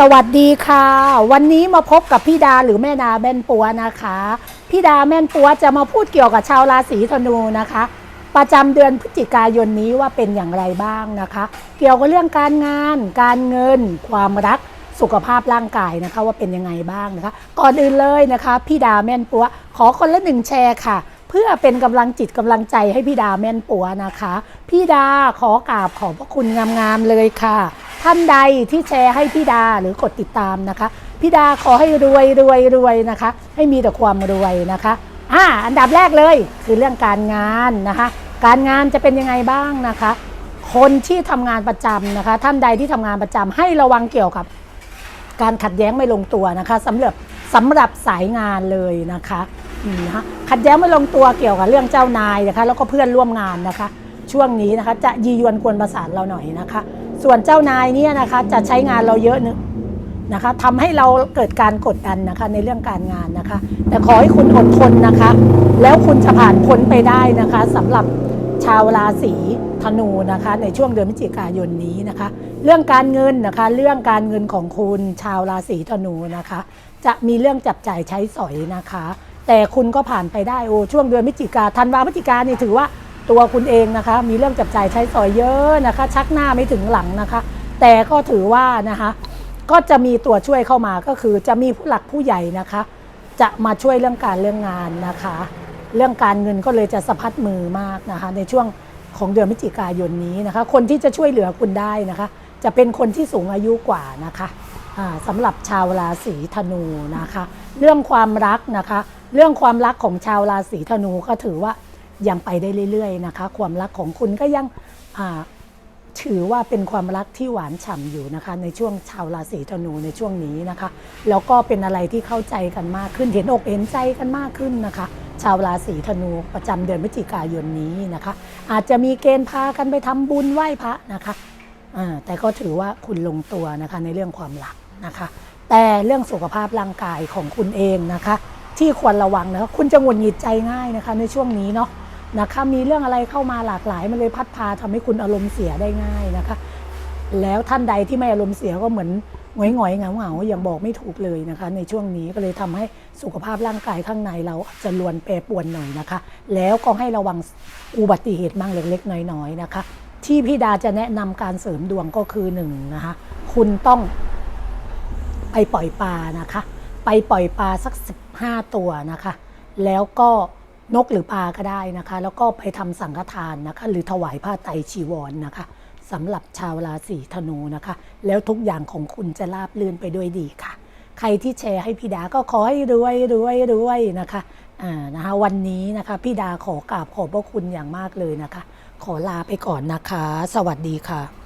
สวัสดีค่ะ วันนี้มาพบกับพี่ดาหรือแม่นาแม่นปัวนะคะพี่ดาแม่นปัวจะมาพูดเกี่ยวกับชาวราศีธนูนะคะ ประจำเดือนพฤศจิกายนนี้ว่าเป็นอย่างไรบ้างนะคะ เกี่ยวกับเรื่องการงาน การเงิน ความรักสุขภาพร่างกายนะคะว่าเป็นยังไงบ้างนะคะ ก่อนอื่นเลยนะคะ พี่ดาแม่นปัวขอคนละหนึ่งแชร์ค่ะ เพื่อเป็นกำลังจิตกำลังใจให้พี่ดาแม่นปัวนะคะ พี่ดาขอกราบขอบพระคุณงามๆเลยค่ะ ท่านใดที่แชร์ให้พี่ดาหรือกดติดตามนะคะพี่ดาขอให้รวยรวยรวยนะคะ ให้มีแต่ความรวยนะคะอ่าอันดับแรกเลยคือเรื่องการงานนะคะ การงานจะเป็นยังไงบ้างนะคะ คนที่ทำงานประจำนะคะ ท่านใดที่ทำงานประจำให้ระวังเกี่ยวกับ การขัดแย้งไม่ลงตัวนะคะสำหรับสำหรับสายงานเลยนะคะนะคะขัดแย้งไม่ลงตัวเกี่ยวกับเรื่องเจ้านายนะคะ แล้วก็เพื่อนร่วมงานนะคะ ช่วงนี้นะคะ จะยียวนกวนประสานเราหน่อยนะคะ ส่วนเจ้านายเนี่ยนะคะจะใช้งานเราเยอะนึงนะคะทำให้เราเกิดการกดดันนะคะในเรื่องการงานนะคะ แต่ขอให้คุณอดทนนะคะ แล้วคุณจะผ่านพ้นไปได้นะคะสำหรับชาวราศีธนูนะคะ ในช่วงเดือนพฤศจิกายนนี้นะคะ เรื่องการเงินนะคะ เรื่องการเงินของคุณชาวราศีธนูนะคะ จะมีเรื่องจับจ่ายใช้สอยนะคะ แต่คุณก็ผ่านไปได้โอ้ช่วงเดือนพฤศจิกาธันวาพฤศจิกานี่ถือว่า ตัวคุณเองนะคะ มีเรื่องจับจ่ายใช้สอยเยอะนะคะ ชักหน้าไม่ถึงหลังนะคะ แต่ก็ถือว่านะคะ ก็จะมีตัวช่วยเข้ามาก็คือจะมีผู้หลักผู้ใหญ่นะคะ จะมาช่วยเรื่องการเรื่องงานนะคะ เรื่องการเงินก็เลยจะสะพัดมือมากนะคะ ในช่วงของเดือนพฤศจิกายนนี้นะคะ คนที่จะช่วยเหลือคุณได้นะคะ จะเป็นคนที่สูงอายุกว่านะคะอ่าสำหรับชาวราศีธนูนะคะ เรื่องความรักนะคะ เรื่องความรักของชาวราศีธนูก็ถือว่า ยังไปได้เรื่อยๆนะคะ ความรักของคุณก็ยังถือว่าเป็นความรักที่หวานฉ่ำอยู่นะคะ ในช่วงชาวราศีธนูในช่วงนี้นะคะ แล้วก็เป็นอะไรที่เข้าใจกันมากขึ้นเห็นอกเห็นใจกันมากขึ้นนะคะ ชาวราศีธนูประจำเดือนพฤศจิกายนนี้นะคะ อาจจะมีเกณฑ์พากันไปทำบุญไหว้พระนะคะแต่ก็ถือว่าคุณลงตัวนะคะในเรื่องความรักนะคะ แต่เรื่องสุขภาพร่างกายของคุณเองนะคะ ที่ควรระวังนะคะคุณจะหงุดหงิดใจง่ายนะคะ ในช่วงนี้เนาะ นะคะมีเรื่องอะไรเข้ามาหลากหลายมันเลยพัดพาทำให้คุณอารมณ์เสียได้ง่ายนะคะ แล้วท่านใดที่ไม่อารมณ์เสียก็เหมือนหงอยหงอยๆเหงาเหงาอย่างบอกไม่ถูกเลยนะคะ ในช่วงนี้ก็เลยทำให้สุขภาพร่างกายข้างในเราจะลวนแปรปวนหน่อยนะคะ แล้วก็ให้ระวังอุบัติเหตุบ้างเล็กๆน้อยๆนะคะ ที่พี่ดาจะแนะนำการเสริมดวงก็คือหนึ่งนะคะ คุณต้องไปปล่อยปลานะคะ ไปปล่อยปลาสัก 15 ตัวนะคะ แล้วก็ นกหรือปลาก็ได้นะคะ แล้วก็ไปทำสังฆทานนะคะ หรือถวายผ้าไตรชีวรนนะคะสำหรับชาวราศีธนูนะคะ แล้วทุกอย่างของคุณจะราบรื่นไปด้วยดีค่ะ ใครที่แชร์ให้พี่ดาก็ขอให้รวยรวยรวยนะคะอ่านะคะ วันนี้นะคะพี่ดาขอกราบขอบพระคุณอย่างมากเลยนะคะ ขอลาไปก่อนนะคะ สวัสดีค่ะ